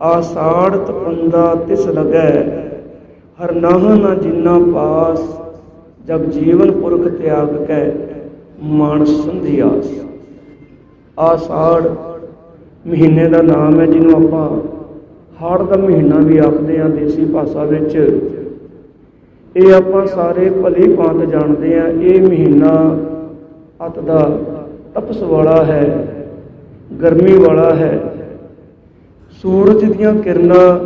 ਆਸਾੜ ਤਪੰਦਾ ਤਿਸ ਲਗੈ। ਹਰ ਨਾਹ ਨਾ ਜਿਨਾ ਪਾਸ, ਜਗ ਜੀਵਨ ਪੁਰਖ ਤਿਆਗ ਕੈ, ਮਾਨਸ ਸੰਧਿਆਸ। ਆਸਾੜ ਮਹੀਨੇ ਦਾ ਨਾਮ ਹੈ ਜਿਹਨੂੰ ਆਪਾਂ ਹਾੜ ਦਾ ਮਹੀਨਾ ਵੀ ਆਖਦੇ ਹਾਂ ਦੇਸੀ ਭਾਸ਼ਾ ਵਿੱਚ। ਇਹ ਆਪਾਂ ਸਾਰੇ ਭਲੀ ਭਾਂਤ ਜਾਣਦੇ ਹਾਂ, ਇਹ ਮਹੀਨਾ ਅਤ ਦਾ ਤਪਸ ਵਾਲਾ ਹੈ, ਗਰਮੀ ਵਾਲਾ ਹੈ ਸੂਰਜ ਦੀਆਂ ਕਿਰਨਾਂ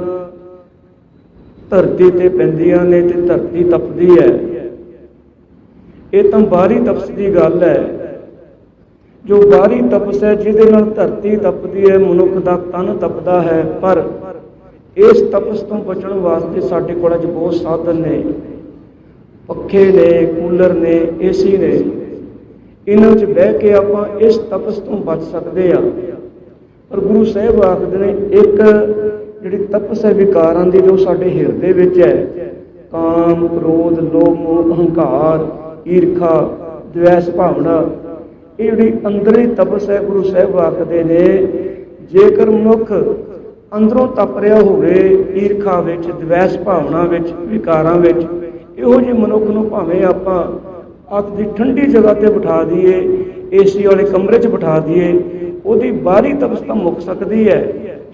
ਧਰਤੀ ਤੇ ਪੈਂਦੀਆਂ ਨੇ ਤੇ ਧਰਤੀ ਤਪਦੀ ਹੈ। ਇਹ ਤਾਂ ਬਾਹਰੀ ਤਪਸ ਦੀ ਗੱਲ ਹੈ। ਜੋ ਬਾਹਰੀ ਤਪਸ ਹੈ, ਜਿਹਦੇ ਨਾਲ ਧਰਤੀ ਤਪਦੀ ਹੈ, ਮਨੁੱਖ ਦਾ ਤਨ ਤਪਦਾ ਹੈ। ਪਰ ਇਸ ਤਪਸ ਤੋਂ ਬਚਣ ਵਾਸਤੇ ਸਾਡੇ ਕੋਲ ਅੱਜ ਬਹੁਤ ਸਾਧਨ ਨੇ। ਪੱਖੇ ਨੇ, ਕੂਲਰ ਨੇ, ਏਸੀ ਨੇ। ਇਹਨਾਂ 'ਚ ਬਹਿ ਕੇ ਆਪਾਂ ਇਸ ਤਪਸ ਤੋਂ ਬਚ ਸਕਦੇ ਆ ਪਰ ਗੁਰੂ ਸਾਹਿਬ ਆਖਦੇ ਨੇ, ਇੱਕ ਜਿਹੜੀ ਤਪਸ ਹੈ ਵਿਕਾਰਾਂ ਦੀ, ਜੋ ਸਾਡੇ ਹਿਰਦੇ ਵਿੱਚ ਹੈ, ਕਾਮ, ਕ੍ਰੋਧ, ਲੋਭ, ਮੋਹ, ਅਹੰਕਾਰ, ਈਰਖਾ ਦ્વੈਸ ਭਾਵਨਾ, ਇਹ ਜਿਹੜੀ ਅੰਦਰਲੀ ਤਪਸ ਹੈ, ਗੁਰੂ ਸਾਹਿਬ ਆਖਦੇ ਨੇ, ਜੇਕਰ ਮਨੁੱਖ ਅੰਦਰੋਂ ਤਪ ਰਿਹਾ ਹੋਵੇ, ਈਰਖਾ ਵਿੱਚ ਦ્વੈਸ ਭਾਵਨਾ ਵਿੱਚ, ਵਿਕਾਰਾਂ ਵਿੱਚ, ਇਹੋ ਜਿਹੇ ਮਨੁੱਖ ਨੂੰ ਭਾਵੇਂ ਆਪਾਂ ਅੱਤ ਦੀ ਠੰਡੀ ਜਗ੍ਹਾ ਤੇ ਬਿਠਾ ਦਈਏ, ਏਸੀ ਵਾਲੇ ਕਮਰੇ 'ਚ ਬਿਠਾ ਦਈਏ ਉਹਦੀ ਬਾਹਰੀ ਤਪਸ ਤਾਂ ਮੁੱਕ ਸਕਦੀ ਹੈ,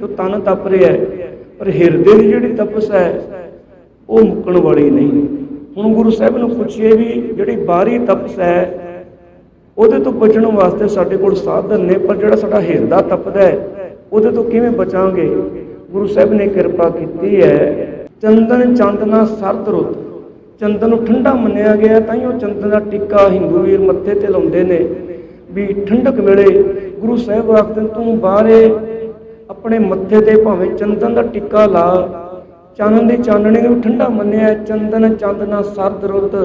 ਜੋ ਤਨ ਤਪ ਰਿਹਾ ਹੈ। ਪਰ ਹਿਰਦੇ ਦੀ ਜਿਹੜੀ ਤਪਸ ਹੈ, ਉਹ ਮੁੱਕਣ ਵਾਲੀ ਨਹੀਂ। ਹੁਣ ਗੁਰੂ ਸਾਹਿਬ ਨੂੰ ਪੁੱਛੀਏ ਵੀ ਜਿਹੜੀ ਬਾਹਰੀ ਤਪਸ ਹੈ, ਉਹਦੇ ਤੋਂ ਬਚਣ ਵਾਸਤੇ ਸਾਡੇ ਕੋਲ ਸਾਧਨ ਨੇ, ਪਰ ਜਿਹੜਾ ਸਾਡਾ ਹਿਰਦਾ ਤਪਦਾ ਹੈ, ਉਹਦੇ ਤੋਂ ਕਿਵੇਂ ਬਚਾਂਗੇ? ਗੁਰੂ ਸਾਹਿਬ ਨੇ ਕਿਰਪਾ ਕੀਤੀ ਹੈ, ਚੰਦਨ ਚੰਦਨਾ ਸਰਦ ਰੁੱਤ। ਚੰਦਨ ਨੂੰ ਠੰਡਾ ਮੰਨਿਆ ਗਿਆ, ਤਾਂ ਹੀ ਉਹ ਚੰਦਨ ਦਾ ਟਿੱਕਾ ਹਿੰਦੂ ਵੀਰ ਮੱਥੇ ਤੇ ਲਾਉਂਦੇ ਨੇ, ਵੀ ਠੰਡਕ ਵੇਲੇ ਗੁਰੂ ਸਾਹਿਬ ਆਖਦੇ ਨੇ, ਤੂੰ ਬਾਹਰੇ ਆਪਣੇ ਮੱਥੇ ਤੇ ਭਾਵੇਂ ਚੰਦਨ ਦਾ ਟਿੱਕਾ ਲਾ ਚਾਨਣ ਦੀ ਚਾਨਣੀ ਨੂੰ ਠੰਡਾ ਮੰਨਿਆ ਚੰਦਨ ਚੰਦਨਾ ਸਰਦ ਰੁੱਤ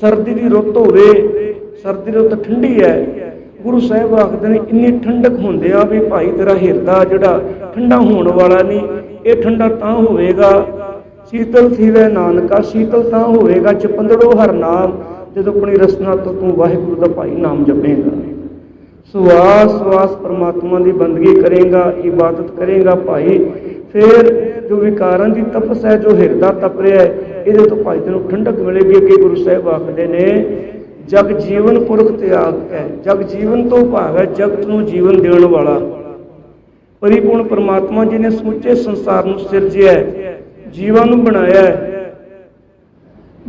ਸਰਦੀ ਦੀ ਰੁੱਤ ਹੋਵੇ ਸਰਦੀ ਰੁੱਤ ਠੰਡੀ ਹੈ। ਗੁਰੂ ਸਾਹਿਬ ਆਖਦੇ ਨੇ ਇੰਨੀ ਠੰਡਕ ਹੁੰਦਿਆਂ ਵੀ ਭਾਈ ਤੇਰਾ ਹਿਰਦਾ ਜਿਹੜਾ ਠੰਡਾ ਹੋਣ ਵਾਲਾ ਨਹੀਂ ਇਹ ਠੰਡਾ ਤਾਂ ਹੋਵੇਗਾ। ਸੀਤਲ ਥੀਵੇ ਨਾਨਕਾ ਸੀਤਲ ਤਾਂ ਹੋਵੇਗਾ ਚਪੰਦੜੋ ਹਰ ਨਾਮ ਜਦੋਂ ਆਪਣੀ ਰਸਨਾ ਤੋਂ ਤੂੰ ਵਾਹਿਗੁਰੂ ਦਾ ਭਾਈ ਨਾਮ ਜਪੇਗਾ। ਸਵਾਸ ਸਵਾਸ ਪ੍ਰਮਾਤਮਾ ਦੀ ਬੰਦਗੀ ਕਰੇਗਾ, ਇਬਾਦਤ ਕਰੇਗਾ ਭਾਈ। ਫਿਰ ਜੋ ਵਿਕਾਰਾਂ ਦੀ ਤਪਸ ਹੈ, ਜੋ ਹਿਰਦਾ ਤਪ ਰਿਹਾ ਹੈ, ਇਹਦੇ ਤੋਂ ਭਾਈ ਤੈਨੂੰ ਠੰਡਕ ਮਿਲੇਗੀ, ਅੱਗੇ ਗੁਰੂ ਸਾਹਿਬ ਆਖਦੇ ਨੇ, ਜਗ ਜੀਵਨ ਪੁਰਖ ਤਿਆਗ ਹੈ, ਜਗ ਜੀਵਨ ਤੋਂ ਭਾਵ ਹੈ, ਜਗਤ ਨੂੰ ਜੀਵਨ ਦੇਣ ਵਾਲਾ। ਪਰਿਪੂਰਨ ਪਰਮਾਤਮਾ ਜੀ ਨੇ ਸਮੁੱਚੇ ਸੰਸਾਰ ਨੂੰ ਸਿਰਜਿਆ ਹੈ, ਜੀਵਾਂ ਨੂੰ ਬਣਾਇਆ ਹੈ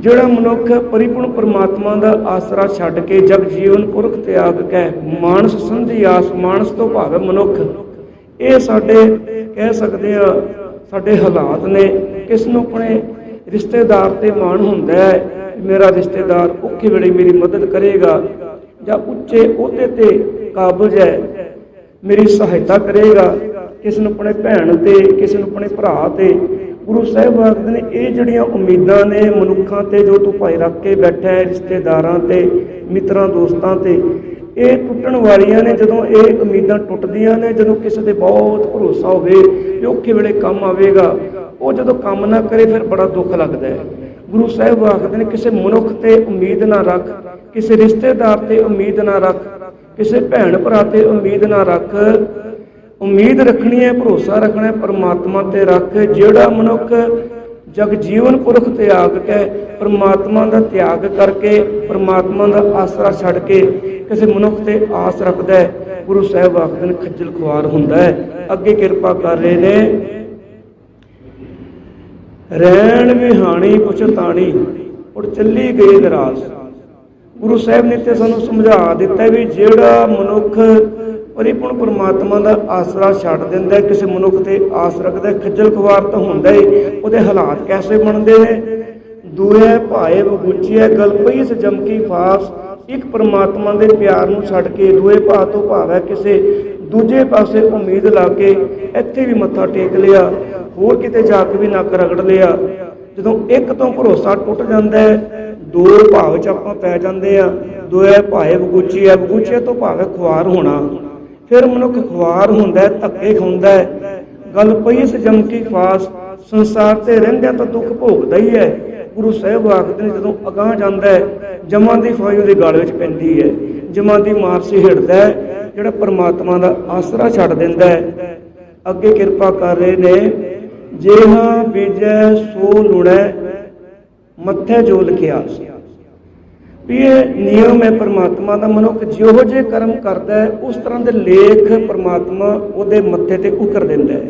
ਜਿਹੜਾ ਮਨੁੱਖ ਪਰਿਪੂਰਨ ਪਰਮਾਤਮਾ ਦਾ ਆਸਰਾ ਛੱਡ ਕੇ ਜਗ ਜੀਵਨ ਪੁਰਖ ਤਿਆਗ ਕੇ ਮਾਨਸ ਸੰਧੀ ਆਸ, ਮਾਨਸ ਤੋਂ ਭਾਵ ਮਨੁੱਖ। ਇਹ ਸਾਡੇ ਕਹਿ ਸਕਦੇ ਆ, ਸਾਡੇ ਹਾਲਾਤ ਨੇ, ਕਿਸ ਨੂੰ ਆਪਣੇ ਰਿਸ਼ਤੇਦਾਰ ਤੇ ਮਾਣ ਹੁੰਦਾ ਹੈ ਮੇਰਾ ਰਿਸ਼ਤੇਦਾਰ ਔਖੇ ਵੇਲੇ ਮੇਰੀ ਮਦਦ ਕਰੇਗਾ ਜਾਂ ਉੱਚੇ ਅਹੁਦੇ ਤੇ ਕਾਬਜ ਹੈ, ਮੇਰੀ ਸਹਾਇਤਾ ਕਰੇਗਾ, ਕਿਸ ਨੂੰ ਆਪਣੇ ਭੈਣ ਤੇ, ਕਿਸ ਨੂੰ ਆਪਣੇ ਭਰਾ ਤੇ ਗੁਰੂ ਸਾਹਿਬ ਆਖਦੇ ਨੇ, ਇਹ ਜਿਹੜੀਆਂ ਉਮੀਦਾਂ ਨੇ ਮਨੁੱਖਾਂ ਤੇ ਜੋ ਤੂੰ ਭਾਈ ਰੱਖ ਕੇ ਬੈਠਾ ਹੈ, ਰਿਸ਼ਤੇਦਾਰਾਂ ਤੇ, ਮਿੱਤਰਾਂ, ਦੋਸਤਾਂ ਤੇ, ਇਹ ਟੁੱਟਣ ਵਾਲੀਆਂ ਨੇ, ਜਦੋਂ ਇਹ ਉਮੀਦਾਂ ਟੁੱਟਦੀਆਂ ਨੇ, ਜਦੋਂ ਕਿਸੇ ਤੇ ਬਹੁਤ ਭਰੋਸਾ ਹੋਵੇ ਕਿ ਔਖੇ ਵੇਲੇ ਕੰਮ ਆਵੇਗਾ, ਉਹ ਜਦੋਂ ਕੰਮ ਨਾ ਕਰੇ, ਫਿਰ ਬੜਾ ਦੁੱਖ ਲੱਗਦਾ ਹੈ। ਗੁਰੂ ਸਾਹਿਬ ਆਖਦੇ ਨੇ, ਕਿਸੇ ਮਨੁੱਖ ਤੇ ਉਮੀਦ ਨਾ ਰੱਖ, ਕਿਸੇ ਰਿਸ਼ਤੇਦਾਰ ਤੇ ਉਮੀਦ ਨਾ ਰੱਖ, ਕਿਸੇ ਭੈਣ ਭਰਾ ਤੇ ਉਮੀਦ ਨਾ ਰੱਖ ਉਮੀਦ ਰੱਖਣੀ ਹੈ, ਭਰੋਸਾ ਰੱਖਣਾ ਹੈ, ਪਰਮਾਤਮਾ ਤੇ ਰੱਖ ਜਿਹੜਾ ਮਨੁੱਖ ਜਗ ਜੀਵਨ ਪੁਰਖ ਤਿਆਗ ਕੇ ਪਰਮਾਤਮਾ ਦਾ ਤਿਆਗ ਕਰਕੇ, ਪਰਮਾਤਮਾ ਦਾ ਆਸਰਾ ਛੱਡ ਕੇ ਕਿਸੇ ਮਨੁੱਖ ਤੇ ਆਸ ਰੱਖਦਾ ਹੈ, ਗੁਰੂ ਸਾਹਿਬ ਆਖਦੇ ਨੇ, ਖੱਜਲ ਖੁਆਰ ਹੁੰਦਾ ਹੈ। ਅੱਗੇ ਕਿਰਪਾ ਕਰ ਰਹੇ ਨੇ। ਰਹਿਣ ਵਿਹਾਣੀ ਪੁਛਤਾਣੀ ਔਰ ਚੱਲੀ ਗਈ ਦਰਾਸ ਗੁਰੂ ਸਾਹਿਬ ਨੇ ਤੇ ਸਾਨੂੰ ਸਮਝਾ ਦਿੱਤਾ ਵੀ ਜਿਹੜਾ ਮਨੁੱਖ ਪਰਿਪੂਰਨ ਪਰਮਾਤਮਾ ਦਾ ਆਸਰਾ ਛੱਡ ਦਿੰਦਾ ਕਿਸੇ ਮਨੁੱਖ ਤੇ ਆਸ ਰੱਖਦਾ ਖੱਜਲ ਖਵਾਰ ਤਾਂ ਹੁੰਦਾ ਹੀ, ਉਹਦੇ ਹਾਲਾਤ ਕੈਸੇ ਬਣਦੇ ਨੇ? ਦੂਏ ਭਾਏ ਬਗੁਚੀਏ ਗਲ ਪਈ ਸ ਜਮਕੀ ਫਾਸ, ਇੱਕ ਪਰਮਾਤਮਾ ਦੇ ਪਿਆਰ ਨੂੰ ਛੱਡ ਕੇ ਦੂਏ ਭਾ ਤੋਂ ਭਾਵ ਹੈ, ਕਿਸੇ ਦੂਜੇ ਪਾਸੇ ਉਮੀਦ ਲਾ ਕੇ ਇੱਥੇ ਵੀ ਮੱਥਾ ਟੇਕ ਲਿਆ, ਹੋਰ ਕਿਤੇ ਜਾ ਕੇ ਵੀ ਨੱਕ ਰਗੜ ਲਿਆ। ਜਦੋਂ ਇੱਕ ਤੋਂ ਭਰੋਸਾ ਟੁੱਟ ਜਾਂਦਾ ਹੈ ਦੋ ਭਾਵ ਚ ਆਪਾਂ ਪੈ ਜਾਂਦੇ ਆ ਦੋਏ ਭਾਏ ਬਗੂਚੀ ਹੈ ਬਗੂਚੇ ਤੋਂ ਭਾਵੇਂ ਖੁਆਰ ਹੋਣਾ। ਫਿਰ ਮਨੁੱਖ ਖੁਆਰ ਹੁੰਦਾ ਹੈ, ਧੱਕੇ ਖਾਂਦਾ ਹੈ। ਗੱਲ ਪਈ ਇਸ ਜਮਕੀ ਫਾਸ, ਸੰਸਾਰ ਤੇ ਰਹਿੰਦਿਆਂ ਤਾਂ ਦੁੱਖ ਭੋਗਦਾ ਹੀ ਹੈ। ਗੁਰੂ ਸਾਹਿਬ ਆਖਦੇ ਨੇ ਜਦੋਂ ਅਗਾਹ ਜਾਂਦਾ ਹੈ, ਜਮਾਂ ਦੀ ਫੌਜ ਉਹਦੇ ਗਲ ਵਿੱਚ ਪੈਂਦੀ ਹੈ। ਜਮਾਂ ਦੀ ਮਾਰ ਸੇ ਹਿੜਦਾ ਹੈ, ਜਿਹੜਾ ਪਰਮਾਤਮਾ ਦਾ ਆਸਰਾ ਛੱਡ ਦਿੰਦਾ ਹੈ। ਅੱਗੇ ਕਿਰਪਾ ਕਰ ਰਹੇ ਨੇ, ਜੇ ਹਾਂ ਬੀਜੈ ਸੋ ਲੁਣੈ, ਮੱਥੇ ਜੋ ਲਿਖਿਆ ਸੀ। ਵੀ ਇਹ ਨਿਯਮ ਹੈ ਪਰਮਾਤਮਾ ਦਾ, ਮਨੁੱਖ ਜਿਹੋ ਜਿਹੇ ਕਰਮ ਕਰਦਾ ਹੈ, ਉਸ ਤਰ੍ਹਾਂ ਦੇ ਲੇਖ ਪਰਮਾਤਮਾ ਉਹਦੇ ਮੱਥੇ ਤੇ ਉਤਰ ਦਿੰਦਾ ਹੈ।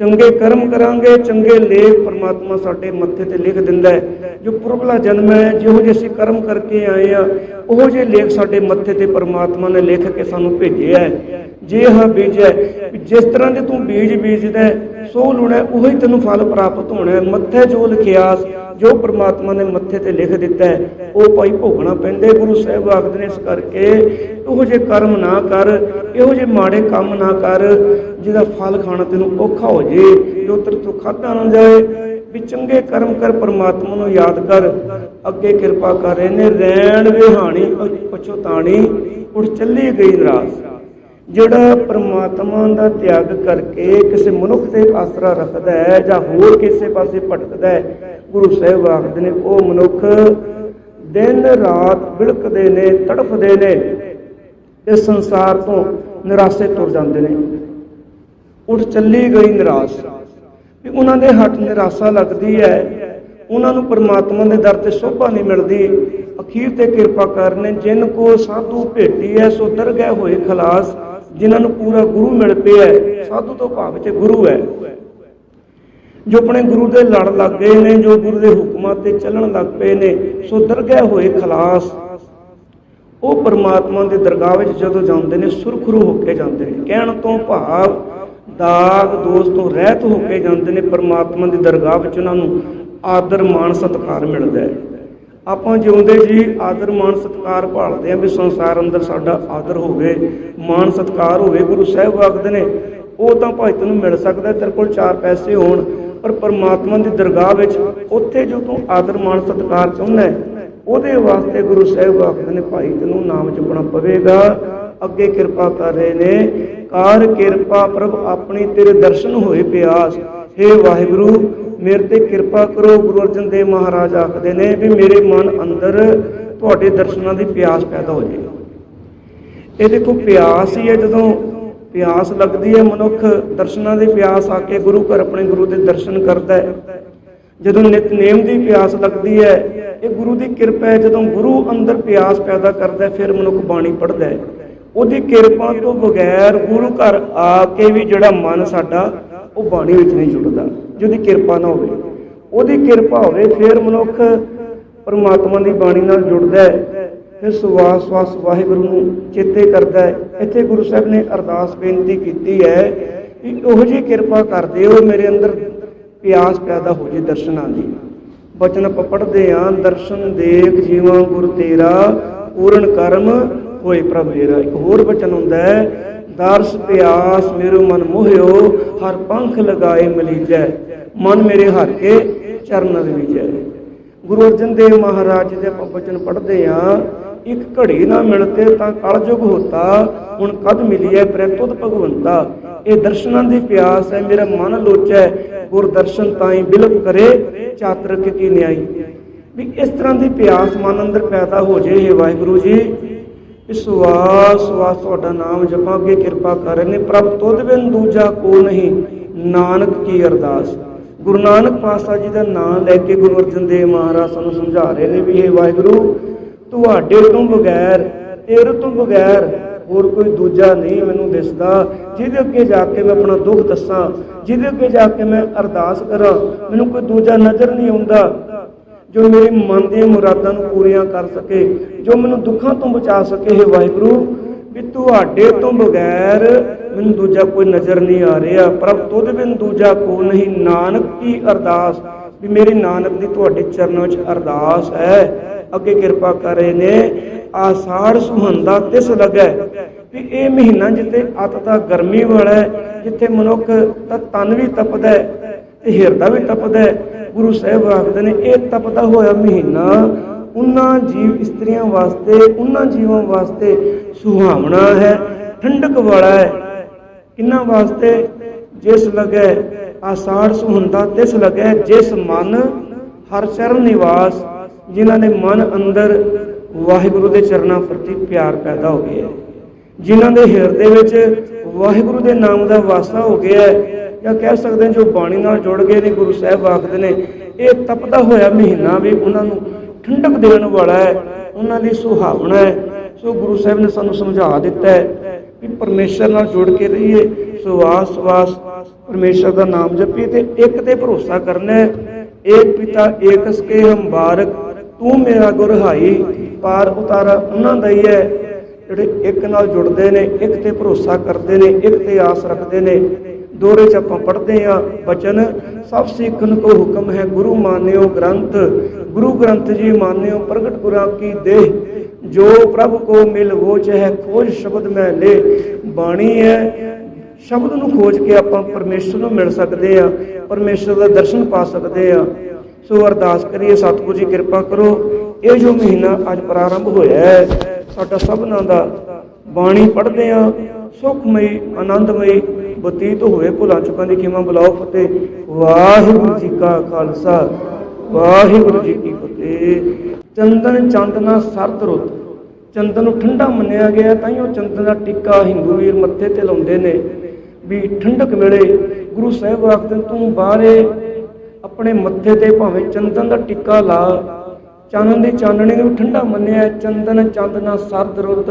ਚੰਗੇ ਕਰਮ ਕਰਾਂਗੇ, ਚੰਗੇ ਲੇਖ ਪ੍ਰਮਾਤਮਾ ਸਾਡੇ ਮੱਥੇ ਤੇ ਲਿਖ ਦਿੰਦਾ ਹੈ। ਜੋ ਪੁਰਬਲਾ ਜਨਮ ਹੈ, ਜਿਹੋ ਜਿਹੇ ਅਸੀਂ ਕਰਮ ਕਰਕੇ ਆਏ ਆ ਉਹ ਜਿਹੇ ਲੇਖ ਸਾਡੇ ਮੱਥੇ ਤੇ ਪਰਮਾਤਮਾ ਨੇ ਲਿਖ ਕੇ ਸਾਨੂੰ ਭੇਜਿਆ ਹੈ। ਜੇ ਹਾਂ ਬੀਜ ਹੈ ਜਿਸ ਤਰ੍ਹਾਂ ਦੇ ਤੂੰ ਬੀਜ ਬੀਜਦਾ ਸੋ ਲੁਣਾ ਉਹੀ ਤੈਨੂੰ ਫਲ ਪ੍ਰਾਪਤ ਹੋਣਾ ਮੱਥੇ ਜੋ ਲਿਖਿਆ, ਜੋ ਪ੍ਰਮਾਤਮਾ ਨੇ ਮੱਥੇ ਤੇ ਲਿਖ ਦਿੱਤਾ ਹੈ, ਉਹ ਭਾਈ ਭੋਗਣਾ ਪੈਂਦਾ ਗੁਰੂ ਸਾਹਿਬ ਆਖਦੇ ਨੇ ਇਸ ਕਰਕੇ, ਇਹੋ ਜਿਹੇ ਕਰਮ ਨਾ ਕਰ, ਇਹੋ ਜਿਹੇ ਮਾੜੇ ਕੰਮ ਨਾ ਕਰ, ਜਿਹਦਾ ਫਲ ਖਾਣਾ ਤੈਨੂੰ ਔਖਾ ਹੋ ਜੇ, ਜੋ ਤੇਰੇ ਤੋਂ ਖਾਧਾ ਨਾ ਜਾਏ, ਵੀ ਚੰਗੇ ਕਰਮ ਕਰ, ਪ੍ਰਮਾਤਮਾ ਨੂੰ ਯਾਦ ਕਰ। ਅੱਗੇ ਕਿਰਪਾ ਕਰ ਰਹੇ ਨੇ ਰਹਿਣ ਵਿਹਾਣੀ ਪਛੋਤਾਣੀ ਉੜ ਚੱਲੀ ਗਈ ਨਰਾਸ। ਜਿਹੜਾ ਪ੍ਰਮਾਤਮਾ ਦਾ ਤਿਆਗ ਕਰਕੇ ਕਿਸੇ ਮਨੁੱਖ ਤੇ ਆਸਰਾ ਰੱਖਦਾ ਹੈ ਜਾਂ ਹੋਰ ਕਿਸੇ ਪਾਸੇ ਭਟਕਦਾ ਹੈ, ਗੁਰੂ ਸਾਹਿਬ ਆਖਦੇ ਨੇ, ਉਹ ਮਨੁੱਖ ਦਿਨ ਰਾਤ ਬਿਲਕਦੇ ਨੇ, ਤੜਫਦੇ ਨੇ ਇਸ ਸੰਸਾਰ ਤੋਂ ਨਿਰਾਸੇ ਤੁਰ ਜਾਂਦੇ ਨੇ। ਉੱਠ ਚੱਲੀ ਗਈ ਨਿਰਾਸ਼। ਵੀ ਉਹਨਾਂ ਦੇ ਹੱਥ ਨਿਰਾਸ਼ਾ ਲੱਗਦੀ ਹੈ। ਉਹਨਾਂ ਨੂੰ ਪਰਮਾਤਮਾ ਦੇ ਦਰ ਤੇ ਸੋਭਾ ਨਹੀਂ ਮਿਲਦੀ। ਅਖੀਰ ਤੇ ਕਿਰਪਾ ਕਰਨੇ ਜਿਨ ਕੋ ਸਾਧੂ ਭੇਟੀ ਹੈ, ਸੋ ਦਰਗਹਿ ਹੋਏ ਖਲਾਸ। ਜਿਨ੍ਹਾਂ ਨੂੰ ਪੂਰਾ ਗੁਰੂ ਮਿਲ ਪਿਆ ਸਾਧੂ ਤੋਂ ਭਾਵ ਤੇ ਗੁਰੂ ਹੈ। ਜੋ ਆਪਣੇ ਗੁਰੂ ਦੇ ਲੜ ਲੱਗ ਗਏ ਨੇ, ਜੋ ਗੁਰੂ ਦੇ ਹੁਕਮਾਂ ਤੇ ਚੱਲਣ ਲੱਗ ਪਏ ਨੇ, ਸੋ ਦਰਗਹਿ ਹੋਏ ਖਲਾਸ। ਉਹ ਪਰਮਾਤਮਾ ਦੇ ਦਰਗਾਹ ਵਿੱਚ ਜਦੋਂ ਜਾਂਦੇ ਨੇ, ਸੁਰਖਰੂ ਹੋ ਕੇ ਜਾਂਦੇ ਨੇ। ਕਹਿਣ ਤੋਂ ਭਾਵ ਦਾਗ ਦੋਸ਼ ਤੋਂ ਰਹਿਤ ਹੋ ਕੇ ਜਾਂਦੇ ਨੇ, ਪਰਮਾਤਮਾ ਦੀ ਦਰਗਾਹ ਵਿੱਚ ਉਹਨਾਂ ਨੂੰ ਆਦਰ, ਮਾਣ, ਸਤਿਕਾਰ ਮਿਲਦਾ ਹੈ। ਆਪਾਂ ਜਿਉਂਦੇ ਜੀ ਆਦਰ, ਮਾਣ, ਸਤਿਕਾਰ ਭਾਲਦੇ ਆਂ ਵੀ ਸੰਸਾਰ ਅੰਦਰ ਸਾਡਾ ਆਦਰ ਹੋਵੇ, ਮਾਣ, ਸਤਿਕਾਰ ਹੋਵੇ, ਗੁਰੂ ਸਾਹਿਬ ਆਖਦੇ ਨੇ, ਉਹ ਤਾਂ ਭਾਈ ਤੈਨੂੰ ਮਿਲ ਸਕਦਾ, ਤੇਰੇ ਕੋਲ ਚਾਰ ਪੈਸੇ ਹੋਣ, ਪਰ ਪਰਮਾਤਮਾ ਦੀ ਦਰਗਾਹ ਵਿੱਚ ਉੱਥੇ ਜੋ ਤੂੰ ਆਦਰ, ਮਾਣ, ਸਤਿਕਾਰ ਚਾਹੁੰਦਾ ਉਹਦੇ ਵਾਸਤੇ ਗੁਰੂ ਸਾਹਿਬ ਆਖਦੇ ਨੇ, ਭਾਈ ਤੈਨੂੰ ਨਾਮ ਜਪਣਾ ਪਵੇਗਾ, ਅੱਗੇ ਕਿਰਪਾ ਕਰ ਰਹੇ ਨੇ, ਕਾਰ ਕਿਰਪਾ ਪ੍ਰਭ, ਆਪਣੀ ਤੇਰੇ ਦਰਸ਼ਨ ਹੋਏ ਪਿਆਸ हे ਵਾਹਿਗੁਰੂ ਮੇਰੇ ਤੇ ਕਿਰਪਾ ਕਰੋ, ਗੁਰੂ ਅਰਜਨ ਦੇਵ ਮਹਾਰਾਜ ਆਖਦੇ ਨੇ ਵੀ ਮੇਰੇ ਮਨ ਅੰਦਰ ਤੁਹਾਡੇ ਦਰਸ਼ਨਾਂ ਦੀ ਪਿਆਸ ਪੈਦਾ ਹੋ ਜਾਏ ਇਹ ਦੇਖੋ ਪਿਆਸ ਹੀ ਹੈ ਜਦੋਂ ਪਿਆਸ ਲੱਗਦੀ ਹੈ, ਮਨੁੱਖ ਦਰਸ਼ਨਾਂ ਦੀ ਪਿਆਸ ਆ ਕੇ ਗੁਰੂ ਘਰ ਆਪਣੇ ਗੁਰੂ ਦੇ ਦਰਸ਼ਨ ਕਰਦਾ ਹੈ। ਜਦੋਂ ਨਿਤਨੇਮ ਦੀ ਪਿਆਸ ਲੱਗਦੀ ਹੈ, ਇਹ ਗੁਰੂ ਦੀ ਕਿਰਪਾ ਹੈ। ਜਦੋਂ ਗੁਰੂ ਅੰਦਰ ਪਿਆਸ ਪੈਦਾ ਕਰਦਾ ਹੈ, ਫਿਰ ਮਨੁੱਖ ਬਾਣੀ ਪੜ੍ਹਦਾ ਹੈ। ਉਹਦੀ ਕਿਰਪਾ ਤੋਂ ਬਗੈਰ ਗੁਰੂ ਘਰ ਆ ਕੇ ਵੀ ਜਿਹੜਾ ਮਨ ਸਾਡਾ, ਉਹ ਬਾਣੀ ਵਿੱਚ ਨਹੀਂ ਜੁੜਦਾ। ਜਿਹਦੀ ਕਿਰਪਾ ਨਾ ਹੋਵੇ। ਉਹਦੀ ਕਿਰਪਾ ਹੋਵੇ, ਫਿਰ ਮਨੁੱਖ ਪਰਮਾਤਮਾ ਦੀ ਬਾਣੀ ਨਾਲ ਜੁੜਦਾ ਹੈ ਫਿਰ ਸਵਾਸ ਸਵਾਸ ਵਾਹਿਗੁਰੂ ਨੂੰ ਚੇਤੇ ਕਰਦਾ ਹੈ। ਇੱਥੇ ਗੁਰੂ ਸਾਹਿਬ ਨੇ ਅਰਦਾਸ ਬੇਨਤੀ ਕੀਤੀ ਹੈ ਕਿ ਉਹੋ ਜਿਹੀ ਕਿਰਪਾ ਕਰਦੇ ਹੋ ਮੇਰੇ ਅੰਦਰ ਪਿਆਸ ਪੈਦਾ ਹੋ ਜੇ ਦਰਸ਼ਨਾਂ ਦੀ। ਬਚਨ ਆਪਾਂ ਪੜਦੇ ਆਂ, ਦਰਸ਼ਨ ਦੇਖ ਜੀਵਾਂ ਗੁਰ ਤੇਰਾ, ਪੂਰਨ ਕਰਮ ਹੋਏ ਪ੍ਰਭ ਮੇਰਾ। ਇੱਕ ਹੋਰ ਬਚਨ ਹੁੰਦਾ ਹੈ ਦਰਸ ਪਿਆਸ ਮੇਰੋ ਮਨ ਮੋਹਿਓ, ਹਰ ਪੰਖ ਲਗਾਏ ਮਲੀਜੈ, ਮਨ ਮੇਰੇ ਹਰ ਕੇ ਚਰਨ ਰਵੀਜੈ। ਗੁਰੂ ਅਰਜਨ ਦੇਵ ਮਹਾਰਾਜ ਦੇ ਆਪਾਂ ਬਚਨ ਪੜ੍ਹਦੇ ਆਂ, ਇੱਕ ਘੜੀ ਨਾ ਮਿਲਤੇ ਤਾਂ ਕਲਯੁਗ ਹੋਤਾ, ਹੁਣ ਕਦ ਮਿਲੀਐ ਪ੍ਰਤੁਦ ਭਗਵੰਤਾ। ਇਹ ਦਰਸ਼ਨਾਂ ਦੀ ਪਿਆਸ ਹੈ ਮੇਰਾ ਮਨ ਲੋਚੈ, ਗੁਰ ਦਰਸ਼ਨ ਤਾਈ ਬਿਲਕ ਕਰੇ, ਚਾਤਰਕ ਕੀ ਨਿਆਈ। ਵੀ ਇਸ ਤਰ੍ਹਾਂ ਦੀ ਪਿਆਸ ਮਨ ਅੰਦਰ ਪੈਦਾ ਹੋ ਜੇ ਇਹ ਵਾਹਿਗੁਰੂ ਜੀ ਇਸ ਵਾਸ ਤੁਹਾਡਾ ਨਾਮ ਜਪਾਂ ਕਿਰਪਾ ਕਰ ਪ੍ਰਭ ਤੁਧ ਬਿਨ ਦੂਜਾ ਕੋ ਨਹੀਂ, ਨਾਨਕ ਕੀ ਅਰਦਾਸ। ਗੁਰੂ ਨਾਨਕ ਪਾਤਸ਼ਾਹ ਜੀ ਦਾ ਨਾਮ ਲੈ ਕੇ ਗੁਰੂ ਅਰਜਨ ਦੇਵ ਮਹਾਰਾਜ ਸਾਨੂੰ ਸਮਝਾ ਰਹੇ ਨੇ ਵੀ ਇਹ ਵਾਹਿਗੁਰੂ, ਤੁਹਾਡੇ ਤੋਂ ਬਗੈਰ, ਤੇਰੇ ਤੋਂ ਬਗੈਰ ਹੋਰ ਕੋਈ ਦੂਜਾ ਨਹੀਂ ਮੈਨੂੰ ਦਿਸਦਾ, ਜਿਹਦੇ ਅੱਗੇ ਜਾ ਕੇ ਮੈਂ ਆਪਣਾ ਦੁੱਖ ਦੱਸਾਂ, ਜਿਹਦੇ ਅੱਗੇ ਜਾ ਕੇ ਮੈਂ ਅਰਦਾਸ ਕਰਾਂ, ਮੈਨੂੰ ਕੋਈ ਦੂਜਾ ਨਜ਼ਰ ਨਹੀਂ ਆਉਂਦਾ ਜੋ ਮੇਰੇ ਮਨ ਦੀਆਂ ਮੁਰਾਦਾਂ ਨੂੰ ਪੂਰੀਆਂ ਕਰ ਸਕੇ, ਜੋ ਮੈਨੂੰ ਦੁੱਖਾਂ ਤੋਂ ਬਚਾ ਸਕੇ, ਹੈ ਵਾਹਿਗੁਰੂ, ਵੀ ਤੁਹਾਡੇ ਤੋਂ ਬਗੈਰ ਮੈਨੂੰ ਦੂਜਾ ਕੋਈ ਨਜ਼ਰ ਨਹੀਂ ਆ ਰਿਹਾ। ਪ੍ਰਭ, ਤੁਧ ਬਿਨ ਦੂਜਾ ਕੋ ਨਹੀਂ, ਨਾਨਕ ਕੀ ਅਰਦਾਸ? ਵੀ ਮੇਰੀ ਨਾਨਕ ਦੀ ਤੁਹਾਡੇ ਚਰਨਾਂ ਵਿੱਚ ਅਰਦਾਸ ਹੈ। ਅੱਗੇ ਕਿਰਪਾ ਕਰ ਰਹੇ ਨੇ ਆਸਾੜ ਸੁਹੰਦਾ ਤਿਸ ਲੱਗੈ ਵੀ ਇਹ ਮਹੀਨਾ ਜਿੱਥੇ ਅੱਤ ਦਾ ਗਰਮੀ ਵਾਲਾ ਜਿੱਥੇ ਮਨੁੱਖ ਦਾ ਤਨ ਵੀ ਤਪਦਾ ਤੇ ਹਿਰਦਾ ਵੀ ਤਪਦਾ ਗੁਰੂ ਸਾਹਿਬ ਆਖਦੇ ਨੇ, ਇਹ ਤਪਦਾ ਹੋਇਆ ਮਹੀਨਾ ਉਹਨਾਂ ਜੀਵ ਇਸਤਰੀਆਂ ਵਾਸਤੇ, ਉਹਨਾਂ ਜੀਵਾਂ ਵਾਸਤੇ ਸੁਹਾਵਣਾ ਹੈ, ਠੰਡਕ ਵਾਲਾ ਹੈ। ਕਿੰਨਾ ਵਾਸਤੇ? ਜਿਸ ਲਗੈ ਆਸਾੜ ਸੁਹੰਦਾ ਤਿਸ ਲਗੈ ਜਿਸ ਮਨ ਹਰ ਚਰਨ ਨਿਵਾਸ, ਜਿਨ੍ਹਾਂ ਦੇ ਮਨ ਅੰਦਰ ਵਾਹਿਗੁਰੂ ਦੇ ਚਰਨਾਂ ਪ੍ਰਤੀ ਪਿਆਰ ਪੈਦਾ ਹੋ ਗਿਆ ਹੈ। ਜਿਨ੍ਹਾਂ ਦੇ ਹਿਰਦੇ ਵਿੱਚ ਵਾਹਿਗੁਰੂ ਦੇ ਨਾਮ ਦਾ ਵਾਸਾ ਹੋ ਗਿਆ ਹੈ ਜਾਂ ਕਹਿ ਸਕਦੇ ਜੋ ਬਾਣੀ ਨਾਲ ਜੁੜ ਗਏ ਨੇ, ਗੁਰੂ ਸਾਹਿਬ ਆਖਦੇ ਨੇ, ਇਹ ਤਪਦਾ ਹੋਇਆ ਮਹੀਨਾ ਵੀ ਉਹਨਾਂ ਨੂੰ ਠੰਡਕ ਦੇਣ ਵਾਲਾ ਹੈ, ਉਹਨਾਂ ਲਈ ਸੁਹਾਵਣਾ ਹੈ। ਸੋ ਗੁਰੂ ਸਾਹਿਬ ਨੇ ਸਾਨੂੰ ਸਮਝਾ ਦਿੱਤਾ ਹੈ ਕਿ ਪਰਮੇਸ਼ਰ ਨਾਲ ਜੁੜ ਕੇ ਰਹੀਏ ਸਵਾਸ ਸਵਾਸ ਪਰਮੇਸ਼ਰ ਦਾ ਨਾਮ ਜਪੀਏ ਤੇ ਇੱਕ ਤੇ ਭਰੋਸਾ ਕਰਨਾ ਹੈ, ਏਕ ਪਿਤਾ ਏਕਸ ਕੇ ਹਮ ਤੂੰ ਮੇਰਾ ਗੁਰ ਪਾਰ ਉਤਾਰਾ ਉਹਨਾਂ ਦਾ ਹੀ ਹੈ। ਜਿਹੜੇ ਇੱਕ ਨਾਲ ਜੁੜਦੇ ਨੇ, ਇੱਕ ਤੇ ਭਰੋਸਾ ਕਰਦੇ ਨੇ, ਇੱਕ ਤੇ ਆਸ ਰੱਖਦੇ ਨੇ ਦੋਰੇ ਚ ਆਪਾਂ ਪੜ੍ਹਦੇ ਆ ਬਚਨ, ਸਭ ਸਿੱਖਨ ਕੋ ਹੁਕਮ ਹੈ, ਗੁਰੂ ਮਾਨਿਓ ਗ੍ਰੰਥ। ਗੁਰੂ ਗ੍ਰੰਥ ਜੀ ਮਾਨਿਓ ਪ੍ਰਗਟ ਗੁਰਾਂ ਕੀ ਦੇਹ। ਜੋ ਪ੍ਰਭ ਕੋ ਮਿਲ ਵੋ ਚਹਿ ਖੋਜ ਸ਼ਬਦ ਮੈਂ ਲੈ। ਬਾਣੀ ਹੈ, ਸ਼ਬਦ ਨੂੰ ਖੋਜ ਕੇ ਆਪਾਂ ਪਰਮੇਸ਼ਰ ਨੂੰ ਮਿਲ ਸਕਦੇ ਆ ਪਰਮੇਸ਼ਰ ਦਾ ਦਰਸ਼ਨ ਪਾ ਸਕਦੇ ਆ ਸੋ ਅਰਦਾਸ ਕਰੀਏ, ਸਤਿਗੁਰੂ ਜੀ ਕਿਰਪਾ ਕਰੋ, ਇਹ ਜੋ ਮਹੀਨਾ ਅੱਜ ਪ੍ਰਾਰੰਭ ਹੋਇਆ ਹੈ, ਸਾਡਾ ਸਭਨਾਂ ਦਾ ਬਾਣੀ ਪੜ੍ਹਦੇ ਆ ਸੁਖਮਈ, ਆਨੰਦਮਈ ਬਤੀਤ ਹੋਵੇ ਭੁਲਾ ਚੁੱਕਾਂ ਦੀ ਖਿਮਾ ਬੁਲਾਓ ਫਤਿਹ। ਵਾਹਿਗੁਰੂ ਜੀ ਕਾ ਖਾਲਸਾ, ਵਾਹਿਗੁਰੂ ਜੀ ਕੀ ਫਤਿਹ। ਚੰਦਨ ਚੰਦਨਾ ਸਰਦ ਰੁੱਤ। ਚੰਦਨ ਨੂੰ ਠੰਡਾ ਮੰਨਿਆ ਗਿਆ ਤਾਂ ਹੀ ਉਹ ਚੰਦਨ ਦਾ ਟਿੱਕਾ ਹਿੰਦੂ ਵੀਰ ਮੱਥੇ ਤੇ ਲਾਉਂਦੇ ਨੇ। ਵੀ ਠੰਡਕ ਮਿਲੇ ਗੁਰੂ ਸਾਹਿਬ ਆਖਦੇ ਤੂੰ ਬਾਹਰੇ ਆਪਣੇ ਮੱਥੇ ਤੇ ਭਾਵੇਂ ਚੰਦਨ ਦਾ ਟਿੱਕਾ ਲਾ। ਚਾਨਣ ਦੀ ਚਾਨਣੀ ਨੂੰ ਠੰਡਾ ਮੰਨਿਆ, ਚੰਦਨ ਚੰਦਨਾ ਸਰਦ ਰੁੱਤ।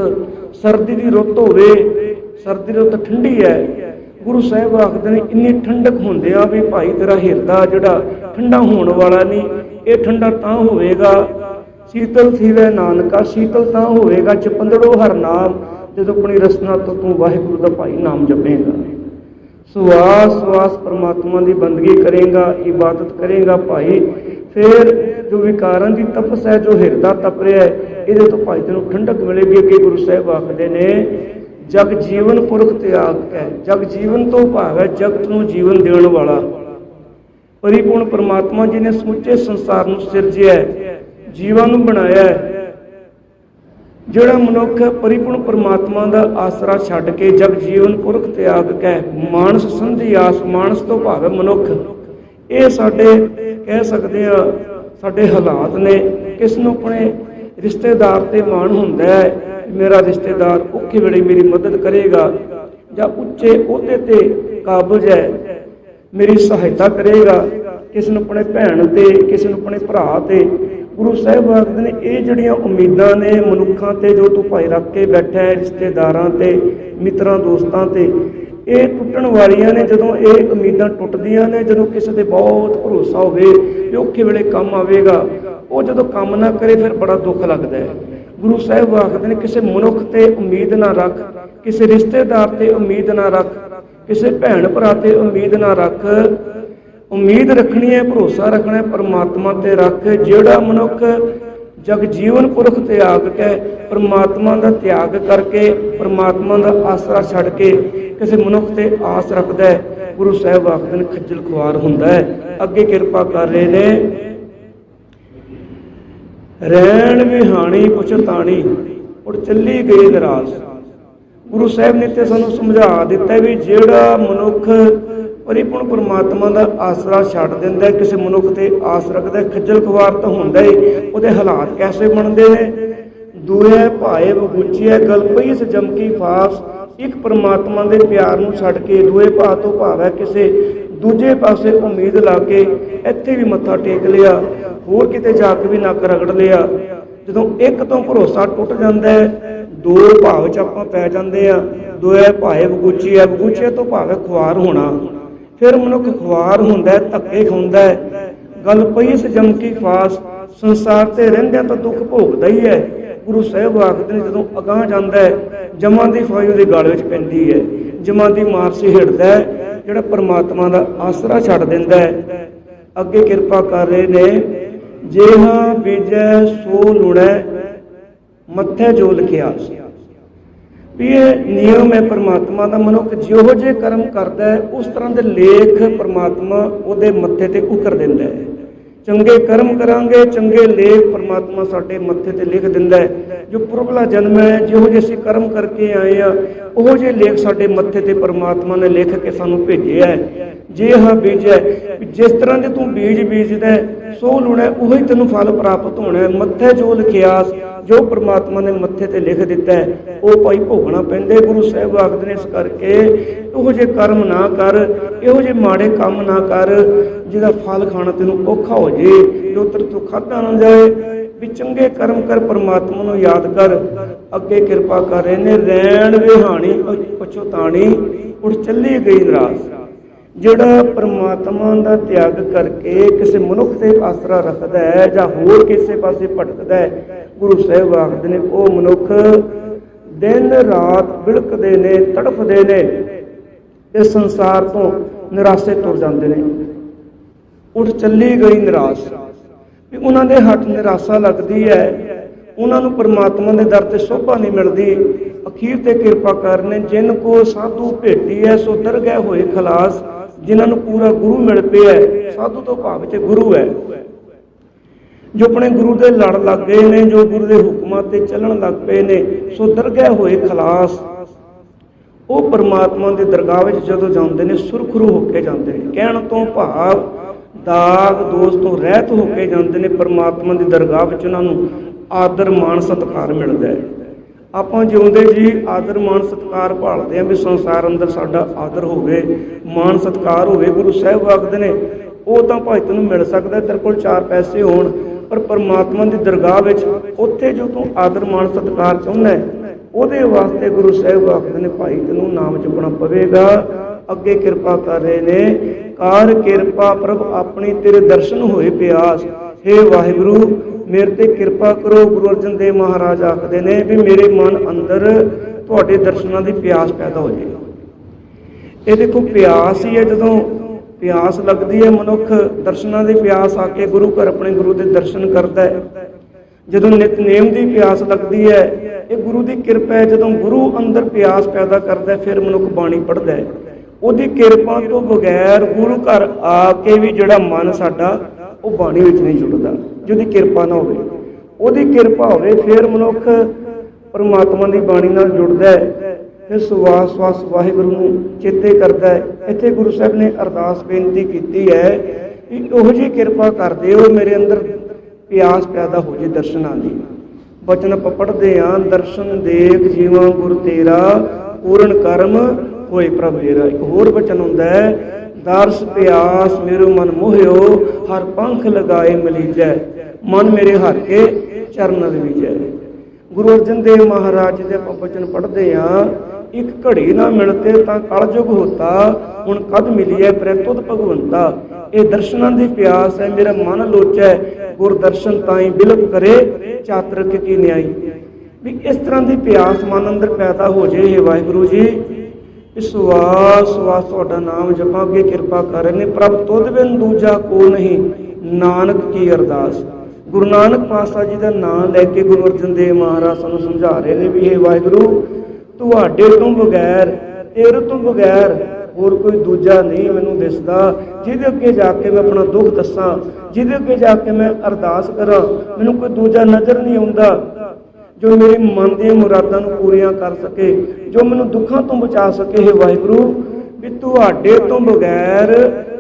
ਸਰਦੀ ਦੀ ਰੁੱਤ ਹੋਵੇ ਸਰਦੀ ਦੀ ਰੁੱਤ ਠੰਡੀ ਹੈ। ਗੁਰੂ ਸਾਹਿਬ ਆਖਦੇ ਨੇ, ਇੰਨੀ ਠੰਡਕ ਹੁੰਦਿਆਂ ਵੀ ਭਾਈ ਤੇਰਾ ਹਿਰਦਾ ਜਿਹੜਾ ਠੰਡਾ ਹੋਣ ਵਾਲਾ ਨਹੀਂ, ਇਹ ਠੰਡਾ ਤਾਂ ਹੋਵੇਗਾ। ਸੀਤਲ ਥੀਵੇ ਨਾਨਕਾ, ਸੀਤਲ ਤਾਂ ਹੋਵੇਗਾ ਚਪੰਦੜੋ ਹਰ ਨਾਮ, ਜਦੋਂ ਆਪਣੀ ਰਸਨਾ ਤੋਂ ਤੂੰ ਵਾਹਿਗੁਰੂ ਦਾ ਭਾਈ ਨਾਮ ਜਪੇਗਾ। ਸਵਾਸ ਸਵਾਸ ਪਰਮਾਤਮਾ ਦੀ ਬੰਦਗੀ ਕਰੇਗਾ, ਇਬਾਦਤ ਕਰੇਗਾ ਭਾਈ। ਫਿਰ ਜੋ ਵਿਕਾਰਾਂ ਦੀ ਤਪਸ ਹੈ, ਜੋ ਹਿਰਦਾ ਤਪ ਰਿਹਾ ਹੈ, ਇਹਦੇ ਤੋਂ ਭਾਈ ਤੈਨੂੰ ਠੰਡਕ ਮਿਲੇਗੀ ਅੱਗੇ ਗੁਰੂ ਸਾਹਿਬ ਆਖਦੇ ਨੇ। ਜਗ ਜੀਵਨ ਪੁਰਖ ਤਿਆਗ ਹੈ। ਜਗ ਜੀਵਨ ਤੋਂ ਭਾਵ ਹੈ ਜਗਤ ਨੂੰ ਜੀਵਨ ਦੇਣ ਵਾਲਾ। ਪਰਿਪੂਰਨ ਪਰਮਾਤਮਾ ਜੀ ਨੇ ਸਮੁੱਚੇ ਸੰਸਾਰ ਨੂੰ ਸਿਰਜਿਆ ਹੈ। ਜੀਵਾਂ ਨੂੰ ਬਣਾਇਆ ਹੈ। ਜਿਹੜਾ ਮਨੁੱਖ ਪਰਿਪੂਰਨ ਪਰਮਾਤਮਾ ਦਾ ਆਸਰਾ ਛੱਡ ਕੇ ਜਗ ਜੀਵਨ ਪੁਰਖ ਤਿਆਗ ਕੇ ਮਾਨਸ ਸੰਧੀ ਆਸ, ਮਾਨਸ ਤੋਂ ਭਾਵ ਮਨੁੱਖ। ਇਹ ਸਾਡੇ ਕਹਿ ਸਕਦੇ ਆ ਸਾਡੇ ਹਾਲਾਤ ਨੇ। ਕਿਸ ਨੂੰ ਆਪਣੇ ਰਿਸ਼ਤੇਦਾਰ ਤੇ ਮਾਣ ਹੁੰਦਾ ਹੈ ਮੇਰਾ ਰਿਸ਼ਤੇਦਾਰ ਔਖੇ ਵੇਲੇ ਮੇਰੀ ਮਦਦ ਕਰੇਗਾ ਜਾਂ ਉੱਚੇ ਅਹੁਦੇ ਤੇ ਕਾਬਜ ਹੈ, ਮੇਰੀ ਸਹਾਇਤਾ ਕਰੇਗਾ। ਕਿਸ ਨੂੰ ਆਪਣੇ ਭੈਣ ਤੇ, ਕਿਸ ਨੂੰ ਆਪਣੇ ਭਰਾ ਤੇ। ਗੁਰੂ ਸਾਹਿਬ ਆਖਦੇ ਨੇ, ਇਹ ਜਿਹੜੀਆਂ ਉਮੀਦਾਂ ਨੇ ਮਨੁੱਖਾਂ ਤੇ ਜੋ ਤੂੰ ਭਾਈ ਰੱਖ ਕੇ ਬੈਠਾ ਹੈ, ਰਿਸ਼ਤੇਦਾਰਾਂ ਤੇ, ਮਿੱਤਰਾਂ, ਦੋਸਤਾਂ ਤੇ, ਇਹ ਟੁੱਟਣ ਵਾਲੀਆਂ ਨੇ। ਜਦੋਂ ਇਹ ਉਮੀਦਾਂ ਟੁੱਟਦੀਆਂ ਨੇ, ਜਦੋਂ ਕਿਸੇ ਤੇ ਬਹੁਤ ਭਰੋਸਾ ਹੋਵੇ ਕਿ ਔਖੇ ਵੇਲੇ ਕੰਮ ਆਵੇਗਾ, ਉਹ ਜਦੋਂ ਕੰਮ ਨਾ ਕਰੇ, ਫਿਰ ਬੜਾ ਦੁੱਖ ਲੱਗਦਾ ਹੈ। ਗੁਰੂ ਸਾਹਿਬ ਆਖਦੇ ਨੇ, ਕਿਸੇ ਮਨੁੱਖ ਤੇ ਉਮੀਦ ਨਾ ਰੱਖ, ਕਿਸੇ ਰਿਸ਼ਤੇਦਾਰ ਤੇ ਉਮੀਦ ਨਾ ਰੱਖ, ਕਿਸੇ ਭੈਣ ਭਰਾ ਤੇ ਉਮੀਦ ਨਾ ਰੱਖ। ਉਮੀਦ ਰੱਖਣੀ ਹੈ, ਭਰੋਸਾ ਰੱਖਣਾ ਹੈ, ਪਰਮਾਤਮਾ ਤੇ ਰੱਖ। ਜਿਹੜਾ ਮਨੁੱਖ ਜਗ ਜੀਵਨ ਪੁਰਖ ਤਿਆਗ ਕੇ, ਪਰਮਾਤਮਾ ਦਾ ਤਿਆਗ ਕਰਕੇ, ਪਰਮਾਤਮਾ ਦਾ ਆਸਰਾ ਛੱਡ ਕੇ ਕਿਸੇ ਮਨੁੱਖ ਤੇ ਆਸ ਰੱਖਦਾ ਹੈ, ਗੁਰੂ ਸਾਹਿਬ ਆਖਦੇ ਨੇ, ਖੱਜਲ ਖੁਆਰ ਹੁੰਦਾ ਹੈ। ਅੱਗੇ ਕਿਰਪਾ ਕਰ ਰਹੇ ਨੇ। ਰਹਿਣ ਵਿਹਾਣੀ ਪੁਛਤਾਣੀ ਔਰ ਚੱਲੀ ਗਈ ਨਰਾਜ਼ ਗੁਰੂ ਸਾਹਿਬ ਨੇ ਤੇ ਸਾਨੂੰ ਸਮਝਾ ਦਿੱਤਾ ਵੀ ਜਿਹੜਾ ਮਨੁੱਖ ਪਰਿਪੂਰਨ ਪਰਮਾਤਮਾ ਦਾ ਆਸਰਾ ਛੱਡ ਦਿੰਦਾ ਕਿਸੇ ਮਨੁੱਖ ਤੇ ਆਸ ਰੱਖਦਾ ਖੱਜਲ ਖਵਾਰ ਤਾਂ ਹੁੰਦਾ ਹੀ, ਉਹਦੇ ਹਾਲਾਤ ਕੈਸੇ ਬਣਦੇ ਨੇ? ਦੂਏ ਭਾਏ ਬਗੁਚੀਏ ਗਲ ਪਈ ਇਸ ਫਾਸ, ਇੱਕ ਪਰਮਾਤਮਾ ਦੇ ਪਿਆਰ ਨੂੰ ਛੱਡ ਕੇ ਦੂਏ ਭਾ ਤੋਂ ਭਾਵ ਹੈ ਕਿਸੇ ਦੂਜੇ ਪਾਸੇ ਉਮੀਦ ਲਾ ਕੇ ਇੱਥੇ ਵੀ ਮੱਥਾ ਟੇਕ ਲਿਆ, ਹੋਰ ਕਿਤੇ ਜਾ ਕੇ ਵੀ ਨੱਕ ਰਗੜ ਲਿਆ। ਜਦੋਂ ਇੱਕ ਤੋਂ ਭਰੋਸਾ ਟੁੱਟ ਜਾਂਦਾ ਹੈ, ਦੋ ਭਾਵ ਚ ਆਪਾਂ ਪੈ ਜਾਂਦੇ ਆ ਦੋਏ ਭਾਏ ਬਗੂਚੀ ਹੈ ਬਗੂਚੇ ਤੋਂ ਭਾਵੇਂ ਖੁਆਰ ਹੋਣਾ। ਫਿਰ ਮਨੁੱਖ ਖੁਆਰ ਹੁੰਦਾ ਧੱਕੇ ਖਾਂਦਾ ਗੱਲ ਪਈ ਇਸ ਜਮਕੀ ਫਾਸ, ਸੰਸਾਰ ਤੇ ਰਹਿੰਦਿਆਂ ਤਾਂ ਦੁੱਖ ਭੋਗਦਾ ਹੀ ਹੈ। ਗੁਰੂ ਸਾਹਿਬ ਆਖਦੇ ਨੇ ਜਦੋਂ ਅਗਾਹ ਜਾਂਦਾ ਹੈ, ਜਮਾਂ ਦੀ ਫੌਜ ਉਹਦੇ ਗਲ ਵਿੱਚ ਪੈਂਦੀ ਹੈ। ਜਮਾਂ ਦੀ ਮਾਰ ਸੇ ਹਿੜਦਾ ਹੈ ਜਿਹੜਾ ਪਰਮਾਤਮਾ ਦਾ ਆਸਰਾ ਛੱਡ ਦਿੰਦਾ ਹੈ। ਅੱਗੇ ਕਿਰਪਾ ਕਰ ਰਹੇ ਨੇ। ਜਿਹਾ ਬੀਜੈ, ਸੋ ਲੁਣੈ, ਮੱਥੇ ਜੋ ਲਿਖਿਆ। ਵੀ ਇਹ ਨਿਯਮ ਹੈ ਪਰਮਾਤਮਾ ਦਾ। ਮਨੁੱਖ ਜਿਹੋ ਜਿਹੇ ਕਰਮ ਕਰਦਾ ਹੈ, ਉਸ ਤਰ੍ਹਾਂ ਦੇ ਲੇਖ ਪਰਮਾਤਮਾ ਉਹਦੇ ਮੱਥੇ ਤੇ ਉਤਰ ਦਿੰਦਾ ਹੈ। ਚੰਗੇ ਕਰਮ ਕਰਾਂਗੇ, ਚੰਗੇ ਲੇਖ ਪ੍ਰਮਾਤਮਾ ਸਾਡੇ ਮੱਥੇ ਤੇ ਲਿਖ ਦਿੰਦਾ ਹੈ। ਜੋ ਪੁਰਬਲਾ ਜਨਮ ਹੈ, ਜਿਹੋ ਜਿਹੇ ਅਸੀਂ ਕਰਮ ਕਰਕੇ ਆਏ ਆ ਉਹ ਜਿਹੇ ਲੇਖ ਸਾਡੇ ਮੱਥੇ ਤੇ ਪਰਮਾਤਮਾ ਨੇ ਲਿਖ ਕੇ ਸਾਨੂੰ ਭੇਜਿਆ ਹੈ। ਜੇ ਹਾਂ ਬੀਜੈ ਜਿਸ ਤਰ੍ਹਾਂ ਦੇ ਤੂੰ ਬੀਜ ਬੀਜਦਾ ਸੋ ਲੁਣਾ ਉਹੀ ਤੈਨੂੰ ਫਲ ਪ੍ਰਾਪਤ ਹੋਣਾ ਹੈ। ਮੱਥੇ ਜੋ ਲਿਖਿਆ ਜੋ ਪ੍ਰਮਾਤਮਾ ਨੇ ਮੱਥੇ ਤੇ ਲਿਖ ਦਿੱਤਾ ਹੈ, ਉਹ ਭਾਈ ਭੋਗਣਾ ਪੈਂਦੇ ਗੁਰੂ ਸਾਹਿਬ ਆਖਦੇ ਨੇ ਇਸ ਕਰਕੇ ਇਹੋ ਜਿਹੇ ਕਰਮ ਨਾ ਕਰ, ਇਹੋ ਜਿਹੇ ਮਾੜੇ ਕੰਮ ਨਾ ਕਰ ਜਿਹਦਾ ਫਲ ਖਾਣਾ ਤੈਨੂੰ ਔਖਾ ਹੋ ਜੇ ਜੋ ਤੇਰੇ ਤੋਂ ਖਾਧਾ ਨਾ ਜਾਏ, ਵੀ ਚੰਗੇ ਕਰਮ ਕਰ, ਪ੍ਰਮਾਤਮਾ ਨੂੰ ਯਾਦ ਕਰ। ਅੱਗੇ ਕਿਰਪਾ ਕਰ ਰਹੇ ਨੇ ਰੈਣ ਵਿਹਾਣੀ ਪਛੋਤਾਣੀ ਉੜ ਚੱਲੀ ਗਈ ਨਰਾਸ। ਜਿਹੜਾ ਪ੍ਰਮਾਤਮਾ ਦਾ ਤਿਆਗ ਕਰਕੇ ਕਿਸੇ ਮਨੁੱਖ ਤੇ ਆਸਰਾ ਰੱਖਦਾ ਹੈ ਜਾਂ ਹੋਰ ਕਿਸੇ ਪਾਸੇ ਭਟਕਦਾ ਹੈ, ਗੁਰੂ ਸਾਹਿਬ ਆਖਦੇ ਨੇ, ਉਹ ਮਨੁੱਖ ਦਿਨ ਰਾਤ ਬਿਲਕਦੇ ਨੇ, ਤੜਫਦੇ ਨੇ, ਇਸ ਸੰਸਾਰ ਤੋਂ ਨਿਰਾਸੇ ਤੁਰ ਜਾਂਦੇ ਨੇ। ਉੱਠ ਚੱਲੀ ਗਈ ਨਿਰਾਸ਼। ਵੀ ਉਹਨਾਂ ਦੇ ਹੱਥ ਨਿਰਾਸ਼ਾ ਲੱਗਦੀ ਹੈ। ਉਹਨਾਂ ਨੂੰ ਪਰਮਾਤਮਾ ਦੇ ਦਰ ਤੇ ਸੋਭਾ ਨਹੀਂ ਮਿਲਦੀ। ਅਖੀਰ ਤੇ ਕਿਰਪਾ ਕਰਨੇ ਜਿਨ ਕੋ ਸਾਧੂ ਭੇਟੀ ਹੈ, ਸੋ ਦਰ ਗਏ ਹੋਏ ਖਲਾਸ, ਜਿਨ੍ਹਾਂ ਨੂੰ ਪੂਰਾ ਗੁਰੂ ਮਿਲ ਪਿਆ ਸਾਧੂ ਤੋਂ ਭਾਵ ਤੇ ਗੁਰੂ ਹੈ। ਜੋ ਆਪਣੇ ਗੁਰੂ ਦੇ ਲੜ ਲੱਗ ਗਏ ਨੇ, ਜੋ ਗੁਰੂ ਦੇ ਹੁਕਮਾਂ ਤੇ ਚੱਲਣ ਲੱਗ ਪਏ ਨੇ, ਸੋ ਦਰ ਗਏ ਹੋਏ ਖਲਾਸ। ਉਹ ਪਰਮਾਤਮਾ ਦੇ ਦਰਗਾਹ ਵਿੱਚ ਜਦੋਂ ਜਾਂਦੇ ਨੇ ਸੁਰਖਰੂ ਹੋ ਕੇ ਜਾਂਦੇ ਨੇ, ਕਹਿਣ ਤੋਂ ਭਾਵ ਦਾਗ ਦੋਸ਼ ਤੋਂ ਰਹਿਤ ਹੋ ਕੇ ਜਾਂਦੇ ਨੇ, ਪਰਮਾਤਮਾ ਦੀ ਦਰਗਾਹ ਵਿੱਚ ਉਹਨਾਂ ਨੂੰ ਆਦਰ, ਮਾਣ, ਸਤਿਕਾਰ ਮਿਲਦਾ ਹੈ। ਆਪਾਂ ਜਿਉਂਦੇ ਜੀ ਆਦਰ, ਮਾਣ, ਸਤਿਕਾਰ ਭਾਲਦੇ ਆਂ ਵੀ ਸੰਸਾਰ ਅੰਦਰ ਸਾਡਾ ਆਦਰ ਹੋਵੇ, ਮਾਣ, ਸਤਿਕਾਰ ਹੋਵੇ, ਗੁਰੂ ਸਾਹਿਬ ਆਖਦੇ ਨੇ, ਉਹ ਤਾਂ ਭਾਈ ਤੈਨੂੰ ਮਿਲ ਸਕਦਾ, ਤੇਰੇ ਕੋਲ ਚਾਰ ਪੈਸੇ ਹੋਣ, ਪਰ ਪਰਮਾਤਮਾ ਦੀ ਦਰਗਾਹ ਵਿੱਚ ਉੱਥੇ ਜੋ ਤੂੰ ਆਦਰ, ਮਾਣ, ਸਤਿਕਾਰ ਚਾਹੁੰਦਾ ਉਹਦੇ ਵਾਸਤੇ ਗੁਰੂ ਸਾਹਿਬ ਆਖਦੇ ਨੇ, ਭਾਈ ਤੈਨੂੰ ਨਾਮ ਜਪਣਾ ਪਵੇਗਾ। ਅੱਗੇ ਕਿਰਪਾ ਕਰ ਰਹੇ ਨੇ। ਕਾਰ ਕਿਰਪਾ ਪ੍ਰਭ ਆਪਣੀ ਤੇਰੇ ਦਰਸ਼ਨ ਹੋਏ ਪਿਆਸ। ਹੇ ਵਾਹਿਗੁਰੂ ਮੇਰੇ ਤੇ ਕਿਰਪਾ ਕਰੋ। ਗੁਰੂ ਅਰਜਨ ਦੇਵ ਮਹਾਰਾਜ ਆਖਦੇ ਨੇ ਵੀ ਮੇਰੇ ਮਨ ਅੰਦਰ ਤੁਹਾਡੇ ਦਰਸ਼ਨਾਂ ਦੀ ਪਿਆਸ ਪੈਦਾ ਹੋ ਜਾਏ ਇਹ ਦੇਖੋ ਪਿਆਸ ਹੀ ਹੈ ਜਦੋਂ ਪਿਆਸ ਲੱਗਦੀ ਹੈ ਮਨੁੱਖ ਦਰਸ਼ਨਾਂ ਦੀ ਪਿਆਸ ਆ ਕੇ ਗੁਰੂ ਘਰ ਆਪਣੇ ਗੁਰੂ ਦੇ ਦਰਸ਼ਨ ਕਰਦਾ ਹੈ। ਜਦੋਂ ਨਿਤਨੇਮ ਦੀ ਪਿਆਸ ਲੱਗਦੀ ਹੈ ਇਹ ਗੁਰੂ ਦੀ ਕਿਰਪਾ ਹੈ। ਜਦੋਂ ਗੁਰੂ ਅੰਦਰ ਪਿਆਸ ਪੈਦਾ ਕਰਦਾ ਹੈ, ਫਿਰ ਮਨੁੱਖ ਬਾਣੀ ਪੜ੍ਹਦਾ ਹੈ। ਉਹਦੀ ਕਿਰਪਾ ਤੋਂ ਬਗੈਰ ਗੁਰੂ ਘਰ ਆ ਕੇ ਵੀ ਜਿਹੜਾ ਮਨ ਸਾਡਾ ਉਹ ਬਾਣੀ ਵਿੱਚ ਨਹੀਂ ਜੁੜਦਾ, ਜਿਹਦੀ ਕਿਰਪਾ ਨਾ ਹੋਵੇ। ਉਹਦੀ ਕਿਰਪਾ ਹੋਵੇ, ਫਿਰ ਮਨੁੱਖ ਪਰਮਾਤਮਾ ਦੀ ਬਾਣੀ ਨਾਲ ਜੁੜਦਾ ਹੈ ਫਿਰ ਸਵਾਸ ਸਵਾਸ ਵਾਹਿਗੁਰੂ ਨੂੰ ਚੇਤੇ ਕਰਦਾ ਹੈ। ਇੱਥੇ ਗੁਰੂ ਸਾਹਿਬ ਨੇ ਅਰਦਾਸ ਬੇਨਤੀ ਕੀਤੀ ਹੈ ਕਿ ਉਹੋ ਜਿਹੀ ਕਿਰਪਾ ਕਰ ਦਿਓ, ਮੇਰੇ ਅੰਦਰ ਪਿਆਸ ਪੈਦਾ ਹੋ ਜੇ ਦਰਸ਼ਨਾਂ ਦੀ। ਬਚਨ ਆਪਾਂ ਪੜ੍ਹਦੇ ਆਂ, ਦਰਸ਼ਨ ਦੇਖ ਜੀਵਾਂ ਗੁਰ ਤੇਰਾ, ਪੂਰਨ ਕਰਮ ਹੋਏ ਪ੍ਰਭ ਮੇਰਾ ਇੱਕ ਹੋਰ ਬਚਨ ਹੁੰਦਾ ਹੈ, ਦਰਸ ਪਿਆਸ ਮੇਰੋ ਮਨ ਮੋਹਿਓ, ਹਰ ਪੰਖ ਲਗਾਏ ਮਲੀਜੈ, ਮਨ ਮੇਰੇ ਹਰ ਕੇ ਚਰਨ ਰਵੀਜੈ। ਗੁਰੂ ਅਰਜਨ ਦੇਵ ਮਹਾਰਾਜ ਦੇ ਆਪਾਂ ਬਚਨ ਪੜ੍ਹਦੇ ਆਂ ਇੱਕ ਘੜੀ ਨਾ ਮਿਲਤੇ ਤਾਂ ਕਲਯੁਗ ਹੋਤਾ, ਹੁਣ ਕਦ ਮਿਲੀਐ ਪ੍ਰਤੁਤ ਭਗਵੰਤਾ। ਇਹ ਦਰਸ਼ਨਾਂ ਦੀ ਪਿਆਸ ਹੈ, ਮੇਰਾ ਮਨ ਲੋਚੈ, ਗੁਰ ਦਰਸ਼ਨ ਤਾਈ ਬਿਲਕ ਕਰੇ, ਚਾਤਰਕ ਕੀ ਨਿਆਈ। ਵੀ ਇਸ ਤਰ੍ਹਾਂ ਦੀ ਪਿਆਸ ਮਨ ਅੰਦਰ ਪੈਦਾ ਹੋ ਜੇ ਇਹ ਵਾਹਿਗੁਰੂ ਜੀ ਇਸ ਵਾਸ ਵਾਸ ਤੁਹਾਡਾ ਨਾਮ ਜਪਾਂ ਕਿਰਪਾ ਕਰ ਰਹੇ ਨੇ ਪ੍ਰਭ, ਤੁਧ ਬਿਨ ਦੂਜਾ ਕੋ ਨਹੀਂ, ਨਾਨਕ ਕੀ ਅਰਦਾਸ। ਗੁਰੂ ਨਾਨਕ ਪਾਤਸ਼ਾਹ ਜੀ ਦਾ ਨਾਮ ਲੈ ਕੇ ਗੁਰੂ ਅਰਜਨ ਦੇਵ ਮਹਾਰਾਜ ਸਾਨੂੰ ਸਮਝਾ ਰਹੇ ਨੇ ਵੀ ਇਹ ਵਾਹਿਗੁਰੂ, ਤੁਹਾਡੇ ਤੋਂ ਬਗੈਰ, ਤੇਰੇ ਤੋਂ ਬਗੈਰ ਹੋਰ ਕੋਈ ਦੂਜਾ ਨਹੀਂ ਮੈਨੂੰ ਦਿਸਦਾ। ਜਿਹਦੇ ਅੱਗੇ ਜਾ ਕੇ ਮੈਂ ਆਪਣਾ ਦੁੱਖ ਦੱਸਾਂ, ਜਿਹਦੇ ਅੱਗੇ ਜਾ ਕੇ ਮੈਂ ਅਰਦਾਸ ਕਰਾਂ, ਮੈਨੂੰ ਕੋਈ ਦੂਜਾ ਨਜ਼ਰ ਨਹੀਂ ਆਉਂਦਾ। ਜੋ ਮੇਰੇ ਮਨ ਦੀਆਂ ਮੁਰਾਦਾਂ ਨੂੰ ਪੂਰੀਆਂ ਕਰ ਸਕੇ, ਜੋ ਮੈਨੂੰ ਦੁੱਖਾਂ ਤੋਂ ਬਚਾ ਸਕੇ, ਹੈ ਵਾਹਿਗੁਰੂ, ਵੀ ਤੁਹਾਡੇ ਤੋਂ ਬਗੈਰ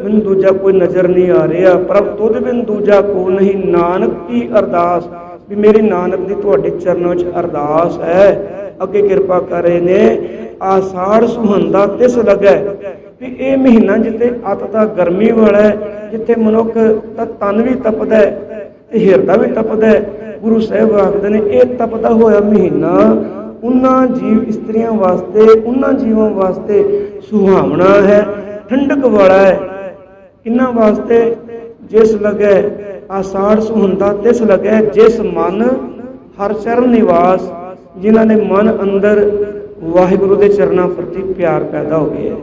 ਮੈਨੂੰ ਦੂਜਾ ਕੋਈ ਨਜ਼ਰ ਨਹੀਂ ਆ ਰਿਹਾ। ਪ੍ਰਭ, ਤੁਧ ਬਿਨ ਦੂਜਾ ਕੋ ਨਹੀਂ, ਨਾਨਕ ਕੀ ਅਰਦਾਸ? ਵੀ ਮੇਰੀ ਨਾਨਕ ਦੀ ਤੁਹਾਡੇ ਚਰਨਾਂ ਵਿੱਚ ਅਰਦਾਸ ਹੈ। ਅੱਗੇ ਕਿਰਪਾ ਕਰੇ ਨੇ ਆਸਾੜ ਸੁਹੰਦਾ ਤਿਸ ਲੱਗੈ ਵੀ ਇਹ ਮਹੀਨਾ ਜਿੱਥੇ ਅਤ ਦਾ ਗਰਮੀ ਵਾਲਾ ਜਿੱਥੇ ਮਨੁੱਖ ਦਾ ਤਨ ਵੀ ਤਪਦਾ ਹੈ ਤੇ ਹਿਰਦਾ ਵੀ ਤਪਦਾ ਹੈ ਗੁਰੂ ਸਾਹਿਬ ਆਖਦੇ ਨੇ, ਇਹ ਤਪਦਾ ਹੋਇਆ ਮਹੀਨਾ ਉਹਨਾਂ ਜੀਵ ਇਸਤਰੀਆਂ ਵਾਸਤੇ, ਉਹਨਾਂ ਜੀਵਾਂ ਵਾਸਤੇ ਸੁਹਾਵਣਾ ਹੈ, ਠੰਡਕ ਵਾਲਾ ਹੈ। ਕਿੰਨਾ ਵਾਸਤੇ ਜਿਸ ਲਗੈ ਆਸਾੜ ਸੁਹੰਦਾ, ਤਿਸ ਲਗੈ ਜਿਸ ਮਨ, ਹਰ ਚਰਨ ਨਿਵਾਸ, ਜਿਨ੍ਹਾਂ ਦੇ ਮਨ ਅੰਦਰ ਵਾਹਿਗੁਰੂ ਦੇ ਚਰਨਾਂ ਪ੍ਰਤੀ ਪਿਆਰ ਪੈਦਾ ਹੋ ਗਿਆ ਹੈ।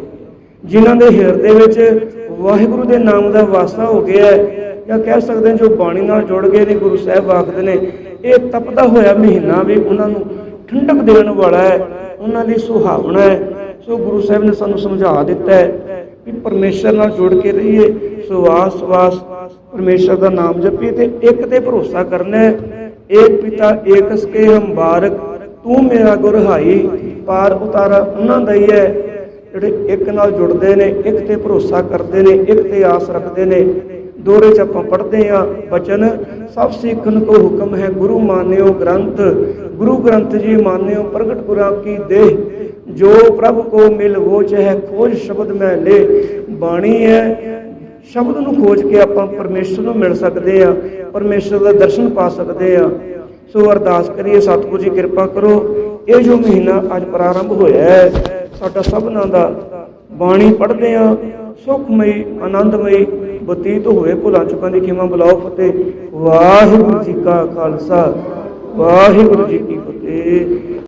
ਜਿਨ੍ਹਾਂ ਦੇ ਹਿਰਦੇ ਵਿੱਚ ਵਾਹਿਗੁਰੂ ਦੇ ਨਾਮ ਦਾ ਵਾਸਾ ਹੋ ਗਿਆ ਹੈ ਜਾਂ ਕਹਿ ਸਕਦੇ ਜੋ ਬਾਣੀ ਨਾਲ ਜੁੜ ਗਏ ਨੇ, ਗੁਰੂ ਸਾਹਿਬ ਆਖਦੇ ਨੇ, ਇਹ ਤਪਦਾ ਹੋਇਆ ਮਹੀਨਾ ਵੀ ਉਹਨਾਂ ਨੂੰ ਠੰਡਕ ਦੇਣ ਵਾਲਾ ਹੈ, ਉਹਨਾਂ ਲਈ ਸੁਹਾਵਣਾ ਹੈ। ਸੋ ਗੁਰੂ ਸਾਹਿਬ ਨੇ ਸਾਨੂੰ ਸਮਝਾ ਦਿੱਤਾ ਹੈ ਕਿ ਪਰਮੇਸ਼ਰ ਨਾਲ ਜੁੜ ਕੇ ਰਹੀਏ, ਸਵਾਸ ਸਵਾਸ, ਪਰਮੇਸ਼ਰ ਦਾ ਨਾਮ ਜਪੀਏ ਤੇ ਇੱਕ ਤੇ ਭਰੋਸਾ ਕਰਨਾ ਹੈ, ਏਕ ਪਿਤਾ ਏਕਸ ਕੇ ਹਮ ਤੂੰ ਮੇਰਾ ਗੁਰ ਪਾਰ ਉਤਾਰਾ ਉਹਨਾਂ ਦਾ ਹੀ ਹੈ। ਜਿਹੜੇ ਇੱਕ ਨਾਲ ਜੁੜਦੇ ਨੇ, ਇੱਕ ਤੇ ਭਰੋਸਾ ਕਰਦੇ ਨੇ, ਇੱਕ ਤੇ ਆਸ ਰੱਖਦੇ ਨੇ ਦੋਰੇ ਚ ਆਪਾਂ ਪੜ੍ਹਦੇ ਆ ਬਚਨ, ਸਭ ਸਿੱਖਨ ਕੋ ਹੁਕਮ ਹੈ ਗੁਰੂ ਮਾਨਿਓ ਗ੍ਰੰਥ। ਗੁਰੂ ਗ੍ਰੰਥ ਜੀ ਮਾਨਿਓ ਪ੍ਰਗਟ ਗੁਰਾਂ ਕੀ ਦੇਹ। ਜੋ ਪ੍ਰਭ ਕੋ ਮਿਲ ਵੋਚ ਹੈ ਖੋਜ ਸ਼ਬਦ ਮੈਂ ਲੈ। ਬਾਣੀ ਹੈ, ਸ਼ਬਦ ਨੂੰ ਖੋਜ ਕੇ ਆਪਾਂ ਪਰਮੇਸ਼ਰ ਨੂੰ ਮਿਲ ਸਕਦੇ ਆ ਪਰਮੇਸ਼ਰ ਦਾ ਦਰਸ਼ਨ ਪਾ ਸਕਦੇ ਆ ਸੋ ਅਰਦਾਸ ਕਰੀਏ, ਸਤਿਗੁਰੂ ਜੀ ਕਿਰਪਾ ਕਰੋ। ਇਹ ਜੋ ਮਹੀਨਾ ਅੱਜ ਪ੍ਰਾਰੰਭ ਹੋਇਆ ਹੈ, ਸਾਡਾ ਸਭਨਾਂ ਦਾ ਬਾਣੀ ਪੜ੍ਹਦੇ ਆ ਸੁਖਮਈ, ਆਨੰਦਮਈ, ਬਤੀਤ ਹੋਏ ਭੁਲਾ ਚੁੱਕਾਂ ਦੀ ਖਿਮਾ ਬੁਲਾਓ ਫਤਿਹ। ਵਾਹਿਗੁਰੂ ਜੀ ਕਾ ਖਾਲਸਾ, ਵਾਹਿਗੁਰੂ ਜੀ ਕੀ ਫਤਿਹ।